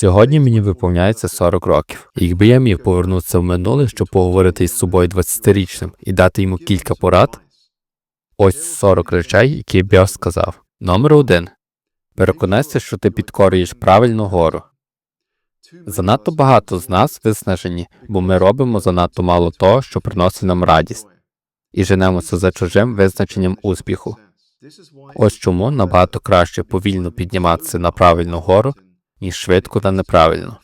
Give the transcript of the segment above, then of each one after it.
Сьогодні мені виповняється 40 років. І якби я міг повернутися в минуле, щоб поговорити із собою 20-річним і дати йому кілька порад, ось 40 речей, які б я сказав. Номер один. Переконайся, що ти підкорюєш правильну гору. Занадто багато з нас виснажені, бо ми робимо занадто мало того, що приносить нам радість, і женемося за чужим визначенням успіху. Ось чому набагато краще повільно підніматися на правильну гору, ніж швидко та неправильно.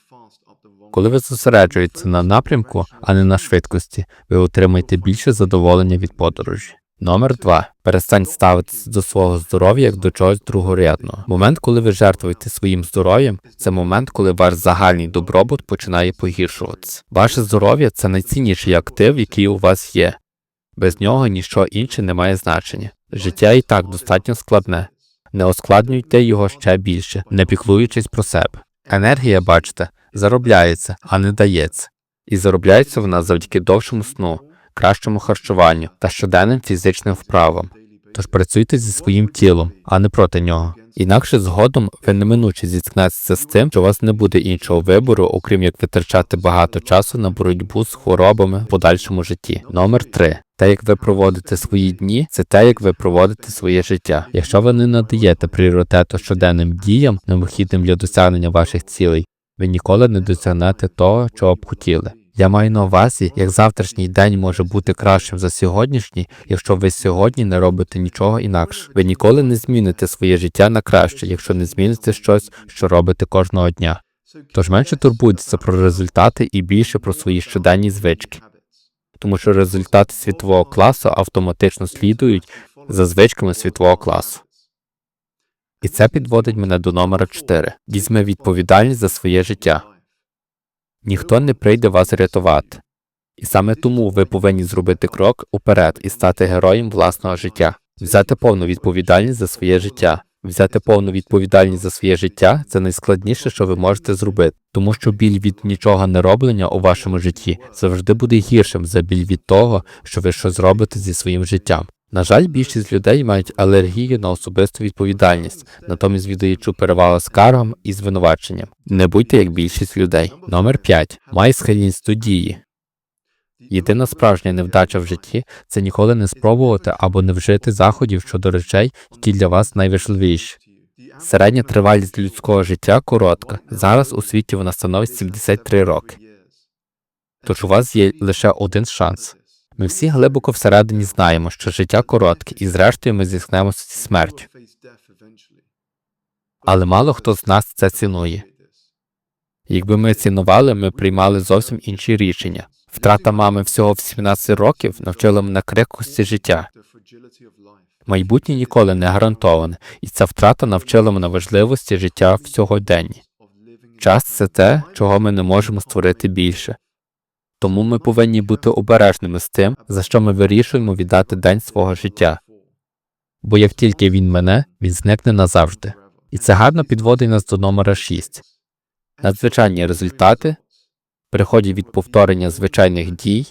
Коли ви зосереджуєтеся на напрямку, а не на швидкості, ви отримаєте більше задоволення від подорожі. Номер два. Перестань ставитися до свого здоров'я як до чогось другорядного. Момент, коли ви жертвуєте своїм здоров'ям, це момент, коли ваш загальний добробут починає погіршуватися. Ваше здоров'я це найцінніший актив, який у вас є. Без нього ніщо інше не має значення. Життя і так достатньо складне. Не ускладнюйте його ще більше, не піклуючись про себе. Енергія, бачите, заробляється, а не дається. І заробляється вона завдяки довшому сну, кращому харчуванню та щоденним фізичним вправам. Тож працюйте зі своїм тілом, а не проти нього. Інакше згодом ви неминуче зіткнетеся з тим, що у вас не буде іншого вибору, окрім як витрачати багато часу на боротьбу з хворобами в подальшому житті. Номер 3. Те, як ви проводите свої дні, це те, як ви проводите своє життя. Якщо ви не надаєте пріоритету щоденним діям, необхідним для досягнення ваших цілей, ви ніколи не досягнете того, чого б хотіли. Я маю на увазі, як завтрашній день може бути кращим за сьогоднішній, якщо ви сьогодні не робите нічого інакше. Ви ніколи не зміните своє життя на краще, якщо не зміните щось, що робите кожного дня. Тож менше турбуйтеся про результати і більше про свої щоденні звички, тому що результати світового класу автоматично слідують за звичками світового класу. І це підводить мене до номера 4. Візьми відповідальність за своє життя. Ніхто не прийде вас рятувати. І саме тому ви повинні зробити крок уперед і стати героєм власного життя, взяти повну відповідальність за своє життя. Взяти повну відповідальність за своє життя це найскладніше, що ви можете зробити, тому що біль від нічого не роблення у вашому житті завжди буде гіршим за біль від того, що ви щось зробите зі своїм життям. На жаль, більшість людей мають алергію на особисту відповідальність, натомість віддаючи перевагу скаргам і звинуваченням. Не будьте як більшість людей. Номер 5. Май схильність до дії. Єдина справжня невдача в житті це ніколи не спробувати або не вжити заходів щодо речей, які для вас найважливіші. Середня тривалість людського життя коротка. Зараз у світі вона становить 73 роки. Тож у вас є лише один шанс. Ми всі глибоко всередині знаємо, що життя коротке, і зрештою ми зіткнемося зі смертю. Але мало хто з нас це цінує. Якби ми цінували, ми приймали зовсім інші рішення. Втрата мами всього в 17 років навчила мене крихкості життя. Майбутнє ніколи не гарантоване, і ця втрата навчила мене важливості життя в сьогоденні. Час це те, чого ми не можемо створити більше. Тому ми повинні бути обережними з тим, за що ми вирішуємо віддати день свого життя. Бо як тільки він мене, він зникне назавжди. І це гарно підводить нас до номера 6. Надзвичайні результати приходять від повторення звичайних дій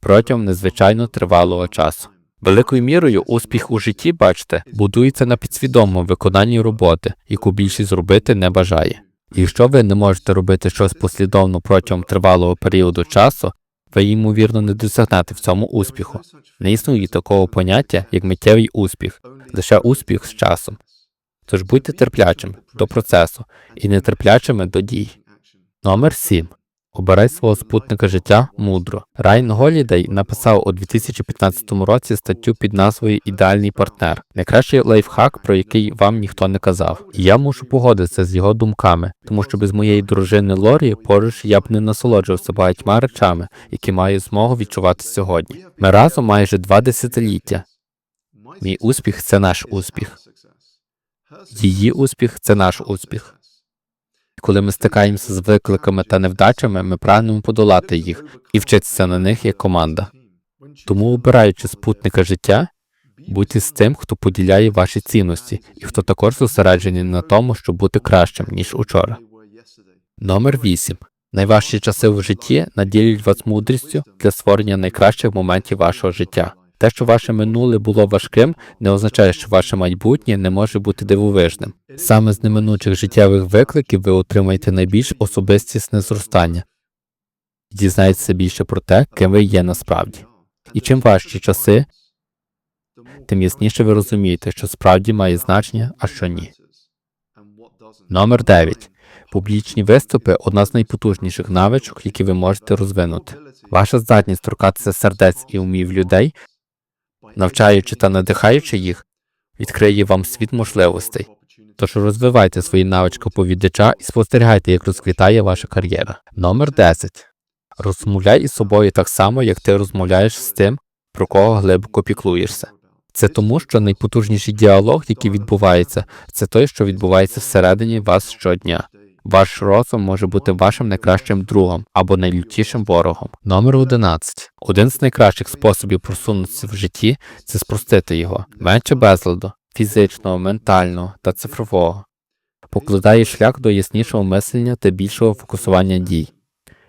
протягом незвичайно тривалого часу. Великою мірою успіх у житті, бачите, будується на підсвідомому виконанні роботи, яку більшість зробити не бажає. Якщо ви не можете робити щось послідовно протягом тривалого періоду часу, ви ймовірно не досягнете в цьому успіху. Не існує такого поняття, як миттєвий успіх, лише успіх з часом. Тож будьте терплячим до процесу і нетерплячими до дій. Номер 7. Обирай свого спутника життя мудро. Райан Голідей написав у 2015 році статтю під назвою Ідеальний партнер, найкращий лайфхак, про який вам ніхто не казав. І я мушу погодитися з його думками, тому що без моєї дружини Лорі поруч я б не насолоджувався багатьма речами, які маю змогу відчувати сьогодні. Ми разом майже два десятиліття. Мій успіх це наш успіх. Її успіх це наш успіх. Коли ми стикаємося з викликами та невдачами, ми прагнемо подолати їх і вчитися на них як команда. Тому, обираючи спутника життя, будьте з тим, хто поділяє ваші цінності, і хто також зосереджений на тому, щоб бути кращим, ніж учора. Номер 8. Найважчі часи в житті наділять вас мудрістю для створення найкращих моментів вашого життя. Те, що ваше минуле було важким, не означає, що ваше майбутнє не може бути дивовижним. Саме з неминучих життєвих викликів ви отримаєте найбільш особистісне зростання. Дізнаєтеся більше про те, ким ви є насправді. І чим важчі часи, тим ясніше ви розумієте, що справді має значення, а що ні. Номер 9. Публічні виступи одна з найпотужніших навичок, які ви можете розвинути. Ваша здатність торкатися сердець і умів людей, навчаючи та надихаючи їх, відкриє вам світ можливостей. Тож розвивайте свої навички оповідача і спостерігайте, як розквітає ваша кар'єра. Номер 10. Розмовляй із собою так само, як ти розмовляєш з тим, про кого глибоко піклуєшся. Це тому, що найпотужніший діалог, який відбувається, це той, що відбувається всередині вас щодня. Ваш розум може бути вашим найкращим другом або найлютішим ворогом. Номер 11. Один з найкращих способів просунутися в житті це спростити його, менше безладу, фізичного, ментального та цифрового. Покладає шлях до яснішого мислення та більшого фокусування дій,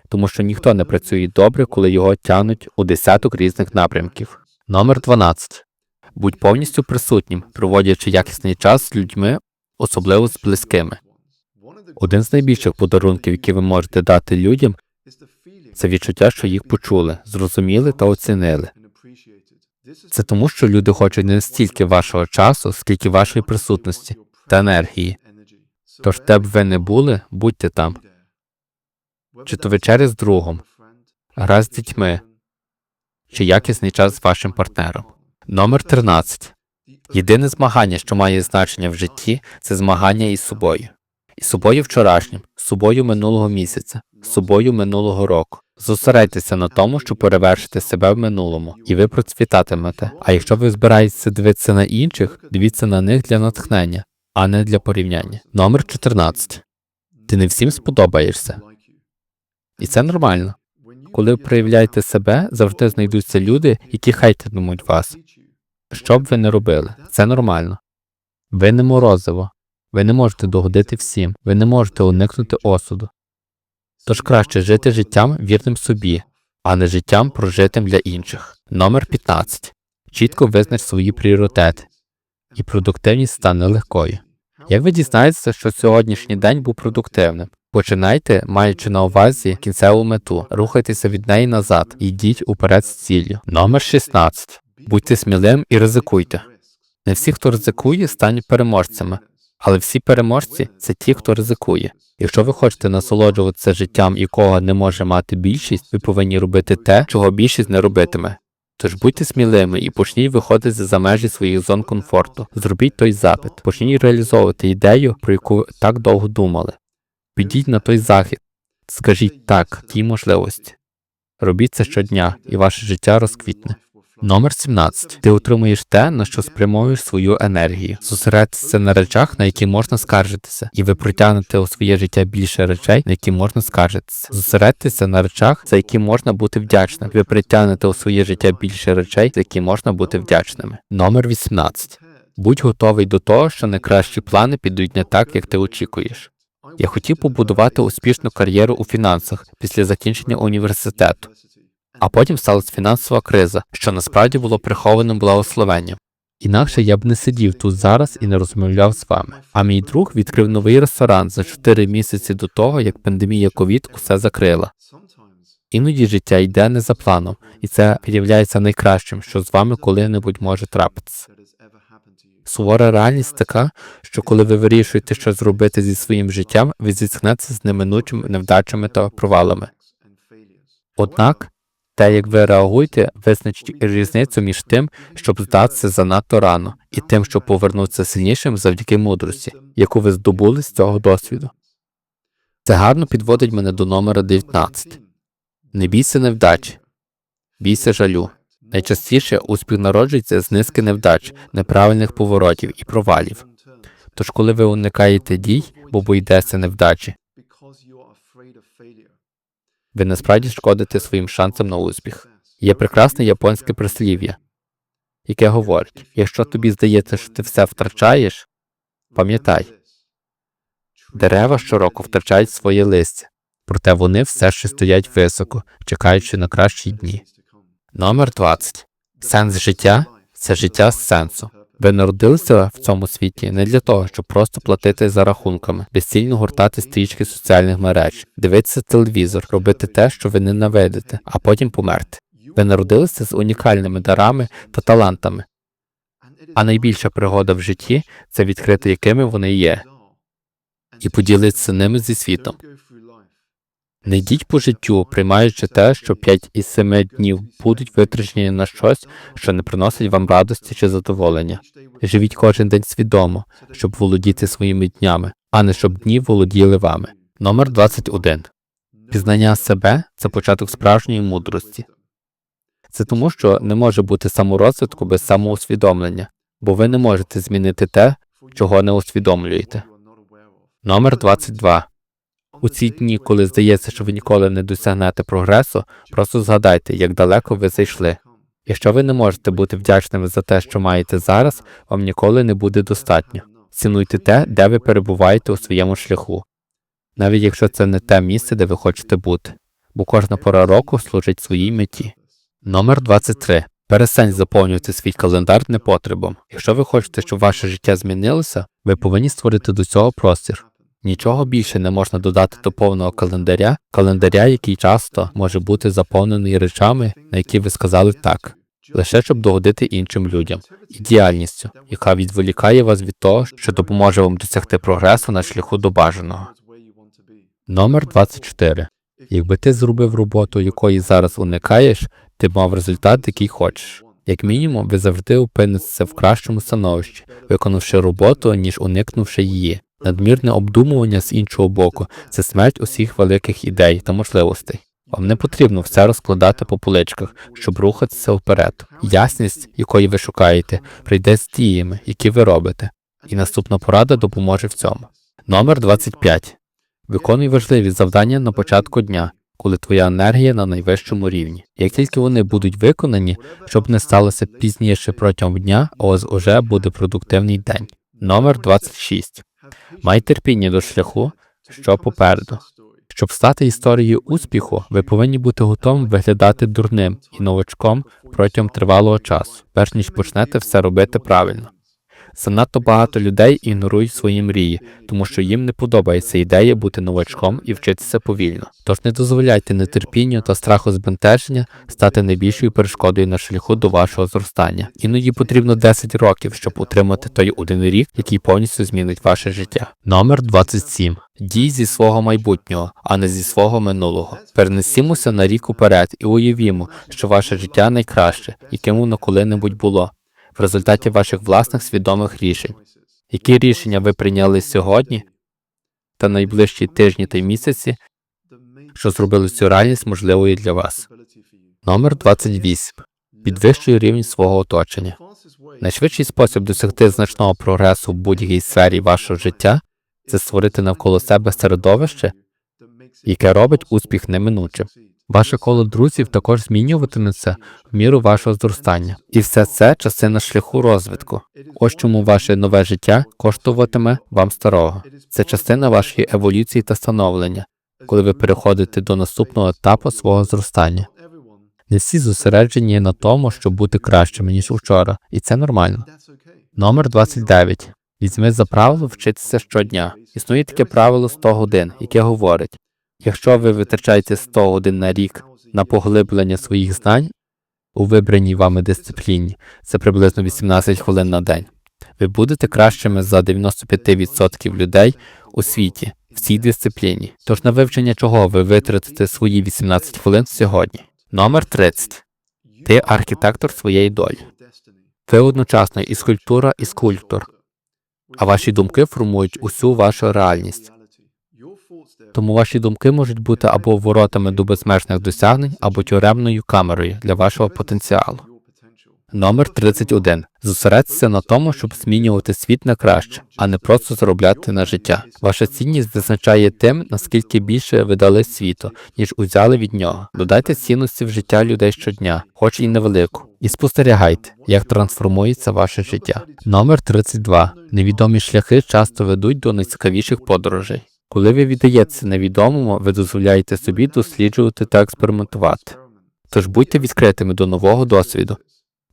тому що ніхто не працює добре, коли його тягнуть у десяток різних напрямків. Номер 12. Будь повністю присутнім, проводячи якісний час з людьми, особливо з близькими. Один з найбільших подарунків, які ви можете дати людям, це відчуття, що їх почули, зрозуміли та оцінили. Це тому, що люди хочуть не стільки вашого часу, скільки вашої присутності та енергії. Тож, де б ви не були, будьте там. Чи то вечеря з другом, гра з дітьми, чи якісний час з вашим партнером. Номер 13. Єдине змагання, що має значення в житті, це змагання із собою. Собою вчорашнім, з собою минулого місяця, з собою минулого року. Зосередьтеся на тому, щоб перевершити себе в минулому, і ви процвітатимете. А якщо ви збираєтеся дивитися на інших, дивіться на них для натхнення, а не для порівняння. Номер 14. Ти не всім сподобаєшся. І це нормально. Коли ви проявляєте себе, завжди знайдуться люди, які хейтитимуть вас. Що б ви не робили, це нормально. Ви не морозиво, ви не можете догодити всім, ви не можете уникнути осуду. Тож краще жити життям вірним собі, а не життям прожитим для інших. Номер 15. Чітко визнач свої пріоритети, і продуктивність стане легкою. Як ви дізнаєтеся, що сьогоднішній день був продуктивним? Починайте, маючи на увазі кінцеву мету, рухайтеся від неї назад і йдіть уперед з ціллю. Номер 16. Будьте сміливим і ризикуйте. Не всі, хто ризикує, стануть переможцями, але всі переможці це ті, хто ризикує. Якщо ви хочете насолоджуватися життям, якого не може мати більшість, ви повинні робити те, чого більшість не робитиме. Тож будьте сміливими і почніть виходити за межі своїх зон комфорту. Зробіть той запит, почніть реалізовувати ідею, про яку так довго думали. Підіть на той захід, скажіть так тій можливості. Робіть це щодня, і ваше життя розквітне. Номер 17. Ти отримуєш те, на що спрямовуєш свою енергію. Зосередьтеся на речах, на які можна скаржитися, і ви притягнете у своє життя більше речей, на які можна скаржитися. Зосередьтеся на речах, за які можна бути вдячним. Ви притягнете у своє життя більше речей, за які можна бути вдячними. Номер 18. Будь готовий до того, що найкращі плани підуть не так, як ти очікуєш. Я хотів побудувати успішну кар'єру у фінансах після закінчення університету. А потім сталася фінансова криза, що насправді було прихованим благословенням. Інакше я б не сидів тут зараз і не розмовляв з вами. А мій друг відкрив новий ресторан за 4 місяці до того, як пандемія ковід усе закрила. Іноді життя йде не за планом, і це виявляється найкращим, що з вами коли-небудь може трапитися. Сувора реальність така, що коли ви вирішуєте що зробити зі своїм життям, ви зіткнетеся з неминучими невдачами та провалами. Однак, те, як ви реагуєте, визначить різницю між тим, щоб здатися занадто рано, і тим, щоб повернутися сильнішим завдяки мудрості, яку ви здобули з цього досвіду. Це гарно підводить мене до номера 19. Не бійся невдачі, бійся жалю. Найчастіше успіх народжується з низки невдач, неправильних поворотів і провалів. Тож, коли ви уникаєте дій, бо боїтеся невдачі, ви насправді шкодите своїм шансам на успіх. Є прекрасне японське прислів'я, яке говорить: якщо тобі здається, що ти все втрачаєш, пам'ятай, дерева щороку втрачають своє листя, проте вони все ще стоять високо, чекаючи на кращі дні. Номер 20. Сенс життя це життя з сенсу. Ви народилися в цьому світі не для того, щоб просто платити за рахунками, безцільно гуртати стрічки соціальних мереж, дивитися телевізор, робити те, що ви ненавидите, а потім померти. Ви народилися з унікальними дарами та талантами, а найбільша пригода в житті це відкрити, якими вони є, і поділитися ними зі світом. Не йдіть по життю, приймаючи те, що 5 із 7 днів будуть витрачені на щось, що не приносить вам радості чи задоволення. Живіть кожен день свідомо, щоб володіти своїми днями, а не щоб дні володіли вами. Номер 21. Пізнання себе це початок справжньої мудрості. Це тому, що не може бути саморозвитку без самоусвідомлення, бо ви не можете змінити те, чого не усвідомлюєте. Номер 22. У ці дні, коли здається, що ви ніколи не досягнете прогресу, просто згадайте, як далеко ви зайшли. Якщо ви не можете бути вдячними за те, що маєте зараз, вам ніколи не буде достатньо. Цінуйте те, де ви перебуваєте у своєму шляху, навіть якщо це не те місце, де ви хочете бути, бо кожна пора року служить своїй меті. Номер 23. Перестань заповнювати свій календар непотребом. Якщо ви хочете, щоб ваше життя змінилося, ви повинні створити до цього простір. Нічого більше не можна додати до повного календаря, календаря, який часто може бути заповнений речами, на які ви сказали так, лише щоб догодити іншим людям, і діяльністю, яка відволікає вас від того, що допоможе вам досягти прогресу на шляху до бажаного. Номер 24. Якби ти зробив роботу, якої зараз уникаєш, ти б мав результат, який хочеш. Як мінімум, ви завжди опинитеся в кращому становищі, виконавши роботу, ніж уникнувши її. Надмірне обдумування з іншого боку це смерть усіх великих ідей та можливостей. Вам не потрібно все розкладати по поличках, щоб рухатися вперед. Ясність, якої ви шукаєте, прийде з діями, які ви робите, і наступна порада допоможе в цьому. Номер 25. Виконуй важливі завдання на початку дня, коли твоя енергія на найвищому рівні. Як тільки вони будуть виконані, щоб не сталося пізніше протягом дня, у вас уже буде продуктивний день. Номер 26. Май терпіння до шляху, що попереду. Щоб стати історією успіху, ви повинні бути готовим виглядати дурним і новачком протягом тривалого часу, перш ніж почнете все робити правильно. Занадто багато людей ігнорують свої мрії, тому що їм не подобається ідея бути новачком і вчитися повільно. Тож не дозволяйте нетерпінню та страху збентеження стати найбільшою перешкодою на шляху до вашого зростання. Іноді потрібно 10 років, щоб отримати той один рік, який повністю змінить ваше життя. Номер 27. Дій зі свого майбутнього, а не зі свого минулого. Перенесімося на рік уперед і уявімо, що ваше життя найкраще, яким воно коли-небудь було в результаті ваших власних свідомих рішень. Які рішення ви прийняли сьогодні та найближчі тижні та місяці, що зробили цю реальність можливою для вас? Номер 28. Підвищуй рівень свого оточення. Найшвидший спосіб досягти значного прогресу в будь-якій сфері вашого життя це створити навколо себе середовище, яке робить успіх неминучим. Ваше коло друзів також змінюватиметься в міру вашого зростання, і все це частина шляху розвитку. Ось чому ваше нове життя коштуватиме вам старого. Це частина вашої еволюції та становлення, коли ви переходите до наступного етапу свого зростання. Не всі зосереджені на тому, щоб бути кращими ніж учора, і це нормально. Номер 29. Візьми за правило вчитися щодня. Існує таке правило 100 годин, яке говорить. Якщо ви витрачаєте 100 годин на рік на поглиблення своїх знань у вибраній вами дисципліні, це приблизно 18 хвилин на день. Ви будете кращими за 95% людей у світі в цій дисципліні. Тож на вивчення чого ви витратите свої 18 хвилин сьогодні. Номер 30. Ти архітектор своєї долі. Ви одночасно і скульптура, і скульптор, а ваші думки формують усю вашу реальність. Тому ваші думки можуть бути або воротами до безмежних досягнень, або тюремною камерою для вашого потенціалу. Номер 31. Зосередьтеся на тому, щоб змінювати світ на краще, а не просто заробляти на життя. Ваша цінність визначає тим, наскільки більше ви дали світу, ніж узяли від нього. Додайте цінності в життя людей щодня, хоч і невелику, і спостерігайте, як трансформується ваше життя. Номер 32. Невідомі шляхи часто ведуть до найцікавіших подорожей. Коли ви віддаєтеся невідомому, ви дозволяєте собі досліджувати та експериментувати. Тож будьте відкритими до нового досвіду.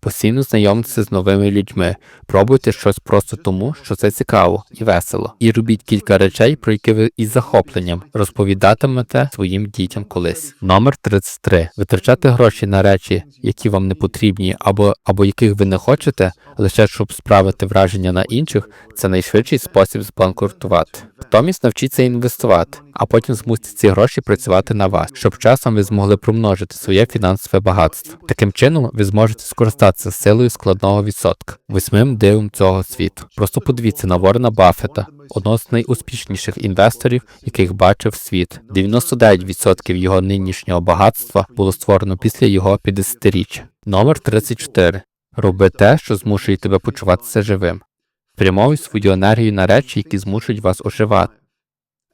Постійно знайомтеся з новими людьми, пробуйте щось просто тому, що це цікаво і весело. І робіть кілька речей, про які ви із захопленням розповідатимете своїм дітям колись. Номер 33. Витрачати гроші на речі, які вам не потрібні, або, або яких ви не хочете, лише щоб справити враження на інших, це найшвидший спосіб збанкрутувати. Натомість навчіться інвестувати, а потім змусьте ці гроші працювати на вас, щоб часом ви змогли примножити своє фінансове багатство. Таким чином, ви зможете скористатися силою складного відсотка, восьмим дивом цього світу. Просто подивіться на Ворена Баффета, одного з найуспішніших інвесторів, яких бачив світ. 99% його нинішнього багатства було створено після його 50-річчя. Номер 34. Роби те, що змушує тебе почуватися живим. Спрямовуй свою енергію на речі, які змушують вас оживати,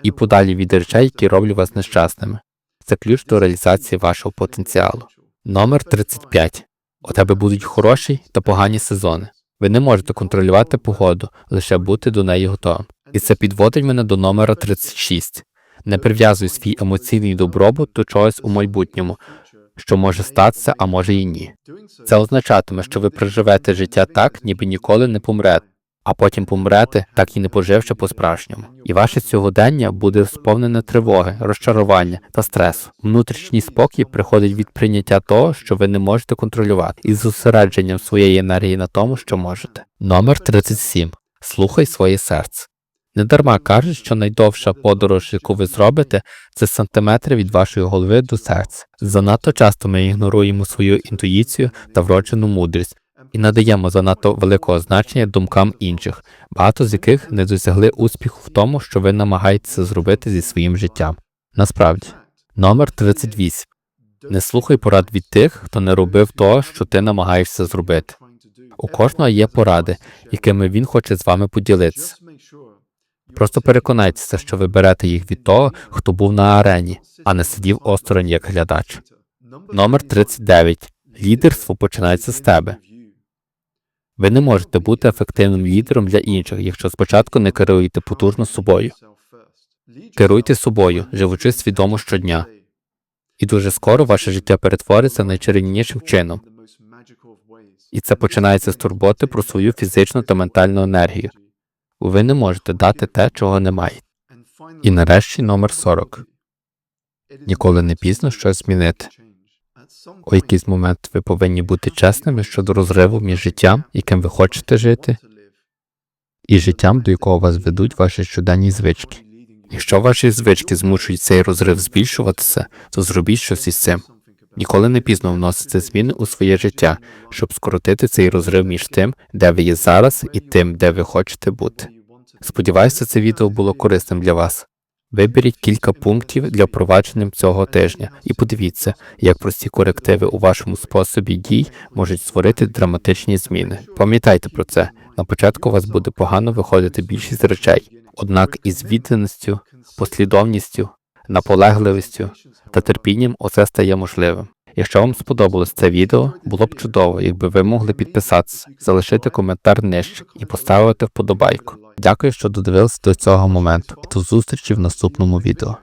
і подалі від речей, які роблять вас нещасними. Це ключ до реалізації вашого потенціалу. Номер 35. У тебе будуть хороші та погані сезони. Ви не можете контролювати погоду, лише бути до неї готовим. І це підводить мене до номера 36. Не прив'язуй свій емоційний добробут до чогось у майбутньому, що може статися, а може і ні. Це означатиме, що ви проживете життя так, ніби ніколи не помрете, а потім помрете, так і не поживши по-справжньому. І ваше сьогодення буде сповнене тривоги, розчарування та стресу. Внутрішній спокій приходить від прийняття того, що ви не можете контролювати, і зосередженням своєї енергії на тому, що можете. Номер 37. Слухай своє серце. Недарма кажуть, що найдовша подорож, яку ви зробите, це сантиметри від вашої голови до серця. Занадто часто ми ігноруємо свою інтуїцію та вроджену мудрість і надаємо занадто великого значення думкам інших, багато з яких не досягли успіху в тому, що ви намагаєтеся зробити зі своїм життям. Насправді, номер 38. Не слухай порад від тих, хто не робив того, що ти намагаєшся зробити. У кожного є поради, якими він хоче з вами поділитися. Просто переконайтеся, що ви берете їх від того, хто був на арені, а не сидів осторонь як глядач. Номер 39. Лідерство починається з тебе. Ви не можете бути ефективним лідером для інших, якщо спочатку не керуєте потужно собою. Керуйте собою, живучи свідомо щодня, і дуже скоро ваше життя перетвориться найчарівнішим чином. І це починається з турботи про свою фізичну та ментальну енергію. Ви не можете дати те, чого не маєте. І нарешті номер 40. Ніколи не пізно щось змінити. У якийсь момент ви повинні бути чесними щодо розриву між життям, яким ви хочете жити, і життям, до якого вас ведуть ваші щоденні звички. Якщо ваші звички змушують цей розрив збільшуватися, то зробіть щось із цим. Ніколи не пізно вносити зміни у своє життя, щоб скоротити цей розрив між тим, де ви є зараз, і тим, де ви хочете бути. Сподіваюся, це відео було корисним для вас. Виберіть кілька пунктів для впровадження цього тижня і подивіться, як прості корективи у вашому способі дій можуть створити драматичні зміни. Пам'ятайте про це. На початку у вас буде погано виходити більшість речей, однак із відданістю, послідовністю, наполегливістю та терпінням усе стає можливим. Якщо вам сподобалось це відео, було б чудово, якби ви могли підписатися, залишити коментар нижче і поставити вподобайку. Дякую, що додивилися до цього моменту, і до зустрічі в наступному відео.